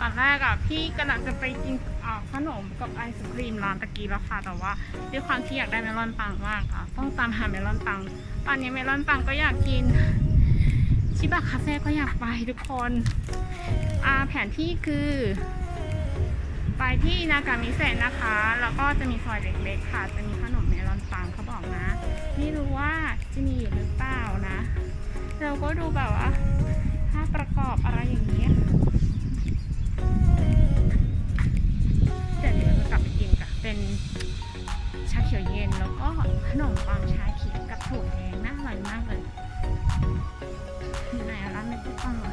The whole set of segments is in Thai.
ตอนแรกอะพี่กำลังจะไปกินขนมกับไอศครีมร้านตะกี้แล้วค่ะ แต่ว่าด้วยความที่อยากได้เมลอนปังมากอะต้องตามหาเมลอนปัง ตอนนี้เมลอนปังก็อยากกิน ชิบะคาเฟ่ก็อยากไปทุกคนอาแผนที่คือ ไปที่นากามิเซะนะคะ แล้วก็จะมีซอยเล็กๆค่ะ จะมีขนมเมลอนปังเขาบอกนะ ไม่รู้ว่าจะมีอยู่หรือเปล่านะ เราก็ดูแบบว่า ถ้าประกอบอะไรอย่างเนมปังชาเขียวกับถั่วแดงน่าอร่อยมากเลยอยู่ไหนอร้านไม่พูดปังเล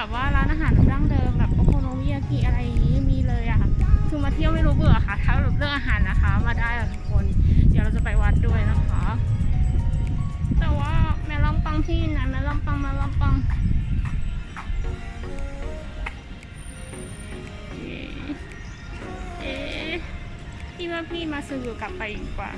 แบบว่าร้านอาหารดั้งเดิมแบบโอโคโนมิยากิอะไรอย่างนี้มีเลยอะคือมาเที่ยวไม่รู้เบื่อค่ะ ถ้าเรื่องอาหารนะคะ มาได้ทุกคน เดี๋ยวเราจะไปวัดด้วยนะคะ แต่ว่าแม่ลองปังที่ไหนแม่ลองปังแม่ลองปังเอ๊ะเอ๊ะพี่ว่าพี่มาซื้อกลับไปดีกว่า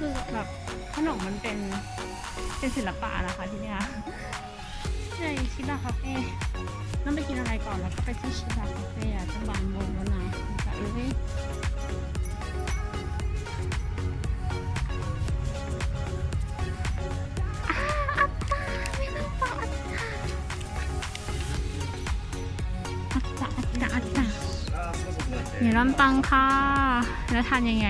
คือแบบขนมมันเป็นเป็นศิลปะนะคะที่เนี่ยในชิบะคาเฟ่ต้องไปกินอะไรก่อนแล้วก็ไปที่ชิบะคาเฟ่อะจะบางโมงแล้วนะแต่เอ้ยอ่าอัตตาไม่ต้องบออัตตาอัตตาอัตตาอัตตาเมลอนปังค่ะ แล้วทานยังไง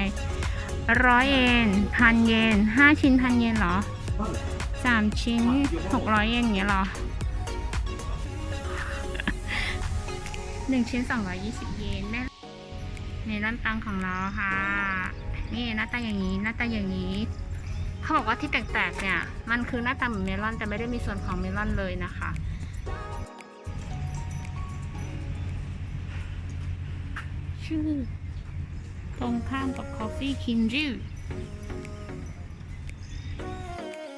ร้อยเยนพันเยนห้าชิ้นพันเยนเหรอสามชิ้นหกร้อยเยนอย่างเงี้ยเหรอหนึ่งชิ้นสองร้อยยี่สิบเยนแม่เมลอนตังของเราค่ะ นี่หน้าตาอย่างนี้หน้าตาอย่างนี้เขาบอกว่าที่แตกๆเนี่ย มันคือหน้าตาเหมือนเมลอนแต่ไม่ได้มีส่วนของเมลอนเลยนะคะชื่อ ตรงข้ามกับ Coffee Kinju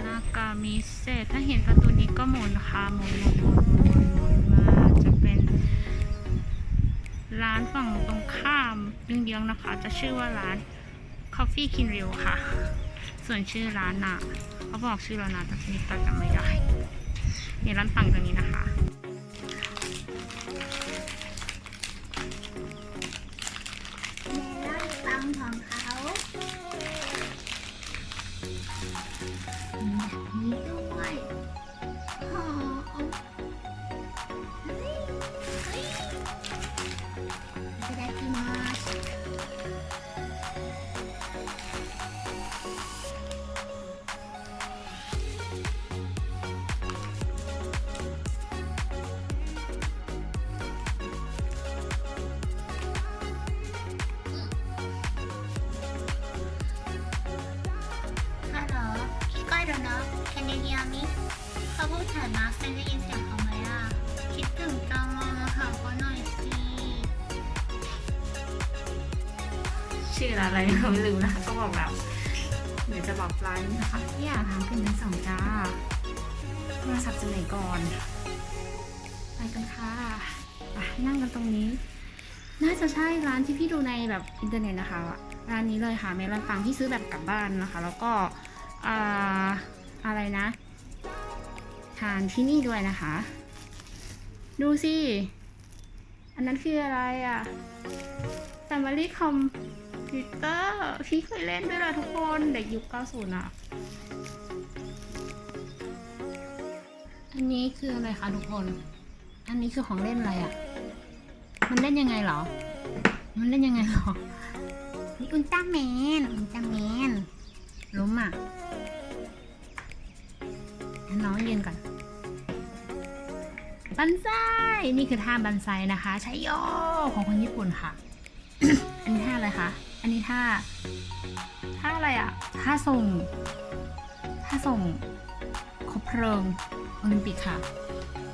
นากามิเซถ้าเห็นประตูนี้ก็หมุนค่ะหมุนหมุนหมุนหมุนหมุนมาจะเป็น ร้านฝั่งตรงข้ามเยื้องๆนะคะ จะชื่อว่าร้าน Coffee Kinju ค่ะ ส่วนชื่อร้านน่ะ เขาบอกชื่อร้านนะแต่ทีนี้ก็จำไม่ได้เนี่ยร้านฝั่งตรงนี้นะคะ เขาพูดแถวมาร์คได้ยินเสียงเขาไหมอะ คิดถึงจังเลยมาหาเขาหน่อยสิ ชื่ออะไรเขาไม่รู้นะคะก็บอกแบบเดี๋ยวจะบอกร้านนะคะเนี่ยทางขึ้นชั้นสองจ้าโทรศัพท์จะไหนก่อน ไปกันค่ะนั่งกันตรงนี้ น่าจะใช่ร้านที่พี่ดูในแบบอินเทอร์เน็ตนะคะ ร้านนี้เลยค่ะเมลอนปังที่ซื้อแบบกลับบ้านนะคะ แล้วก็อ่าอะไรนะ ทานที่นี่ด้วยนะคะ ดูสิ อันนั้นคืออะไรอะ่ะ Family Computer พี่เคยเล่นด้วยเหรอทุกคนเด็กยุค90อะ อันนี้คืออะไรคะทุกคน อันนี้คือของเล่นอะไรอะ่ะ มันเล่นยังไงเหรอ มันเล่นยังไงเหรอนี่อุลตร้าแมน อุลตร้าแมนล้มอะ น้องยืนก่อน บันไซนี่คือท่าบันไซนะคะใช้โยของคนญี่ปุ่นค่ะ อันนี้ท่าอะไรคะ อันนี้ท่า ท่าอะไรอะท่าส่ง ท่าส่งคบเพลิงโอลิมปิกค่ะ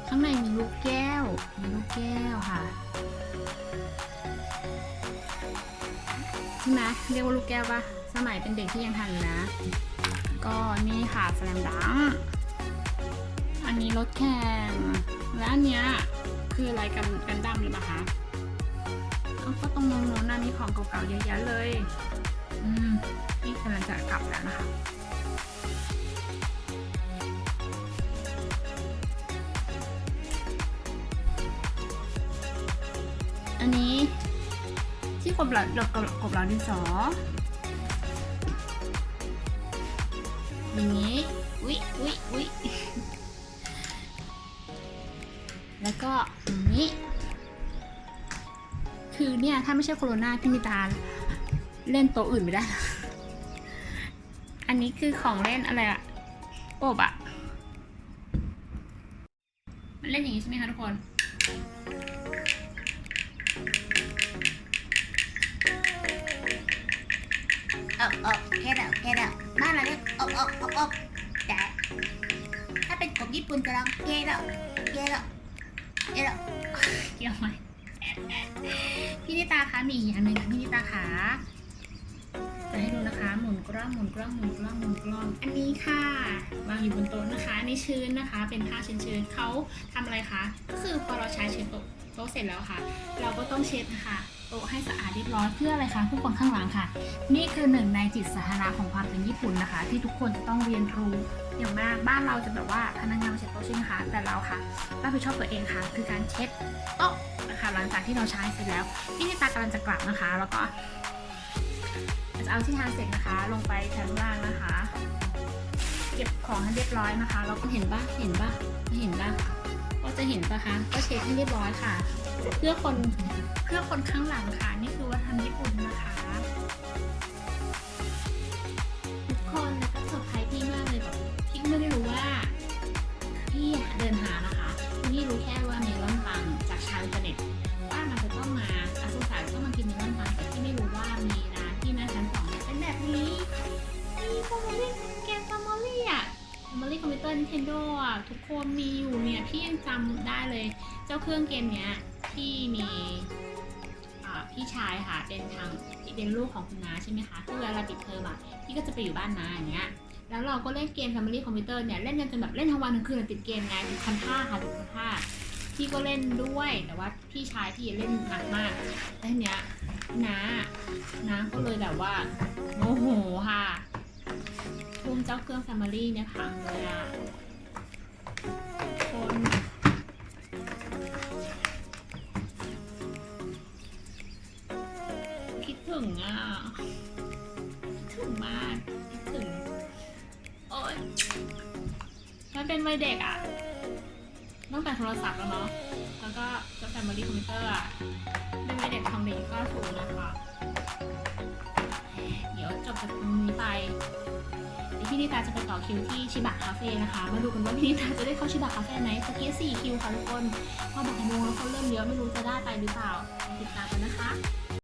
ข้างในมีลูกแก้ว มีลูกแก้วค่ะใช่ไหมเรียกว่าลูกแก้วปะสมัยเป็นเด็กที่ยังทันอยู่นะ ก็นี่ค่ะแสลมดัง อันนี้รถแข่ง และอันเนี้ยคืออะไรกันกันดั้มหรือเปล่าคะก็ตรงโน้นโน้นน่ะมีของเก่าๆเยอะแยะเลย อืม นี่กำลังจะกลับแล้วนะคะอันนี้ที่กบเหลาดกบกบเหลาดินสออย่างนี้วิวิวิ ก็อย่างนี้ คือเนี่ย ถ้าไม่ใช่โคโรนาพี่มิตาเล่นโต๊ะอื่นไม่ได้ อันนี้คือของเล่นอะไรอะโอบอะมันเล่นอย่างนี้ใช่ไหมคะทุกคนอบอบแค่ดอกแค่ดอกบ้านเราเรียกอบอบอบอบแต่ถ้าเป็นของญี่ปุ่นจะร้องเกดอกเกดอก เกดอกเกี่ยวไหมพี่นิตาคะมีอีกอันหนึ่งค่ะพี่นิตาคะจะให้ดูนะคะ หมุนกล้องหมุนกล้องหมุนกล้องหมุนกล้อง อันนี้ค่ะวางอยู่บนโต๊ะนะคะอันนี้ชื้นนะคะ เป็นผ้าชื้นๆเขาทำอะไรคะ ก็คือพอเราใช้เช็ดโต๊ะโต๊ะเสร็จแล้วค่ะ เราก็ต้องเช็ดนะคะ โต๊ะให้สะอาดเรียบร้อยเพื่ออะไรคะผู้คนข้างหลังค่ะ นี่คือหนึ่งในจิตสาธารณะของความเป็นญี่ปุ่นนะคะ ที่ทุกคนจะต้องเรียนรู้อย่างมากบ้านเราจะแบบว่าพนักงานมาเช็ดโต๊ะใช่ไหมคะแต่เราค่ะรับผิดชอบตัวเองค่ะ คือการเช็ดโต๊ะนะคะหลังจากที่เราใช้เสร็จแล้วพี่นิตากำลังจะกลับนะคะ แล้วก็จะเอาที่ทานเสร็จนะคะ ลงไปชั้นล่างนะคะ เก็บของให้เรียบร้อยนะคะแล้วก็เห็นปะเห็นปะเห็นปะก็จะเห็นปะคะก็เช็ดให้เรียบร้อยค่ะ เพื่อคนเพื่อคนข้างหลังค่ะ นี่คือวัฒนธรรมญี่ปุ่นนะคะ ทุกคนแล้วก็เซอร์ไพรส์พี่มากเลยแบบพี่ไม่ได้รู้ว่าพี่อะเดินหานะคะพี่รู้แค่ว่าเมลอนปังจากชาวอินเทอร์เน็ตว่ามันจะต้องมาอาสุสายต้องมากินเมลอนปังแต่พี่ไม่รู้ว่ามีร้านที่หน้าชั้นสองเนี่ยเป็นแบบนี้มีฟอร์มลี่เกมฟอร์มลี่อะฟอร์มลี่คอมพิวเตอร์นินเทนโดอะทุกคนมีอยู่เนี่ยพี่ยังจำได้เลย เจ้าเครื่องเกมเนี้ย พี่มีพี่ชายค่ะเป็นทางเป็นลูกของคุณน้าใช่ไหมคะคือเวลาเราปิดเทอมอะพี่ก็จะไปอยู่บ้านน้าอย่างเงี้ยแล้วเราก็เล่นเกม Family Computer เนี่ยเล่นกันจนแบบเล่นทั้งวันทั้งคืนติดเกมไงติดคันท่าค่ะติดคันท่าพี่ก็เล่นด้วยแต่ว่าพี่ชายพี่เล่นหนักมากแล้วเนี้ยน้าน้าก็เลยแบบว่าโมโหค่ะทุ่มเจ้าเครื่อง Family เนี่ยพังเลยอะคน เป็นวัยเด็กอะตั้งแต่โทรศัพท์แล้วเนาะ แล้วก็เจ้าแฟมิลี่คอมพิวเตอร์อะเป็นวัยเด็กของเด็กก็ถูกนะคะ เดี๋ยวจบจากตรงนี้ไปพี่นิตาจะไปต่อคิวที่ชิบะคาเฟ่นะคะ มาดูกันว่าพี่นิตาจะได้เข้าชิบะคาเฟ่ไหมสเกียสี่คิวค่ะทุกคน พอบ่ายโมงแล้วคนเริ่มเยอะไม่รู้จะได้ไปหรือเปล่า ติดตามกันนะคะ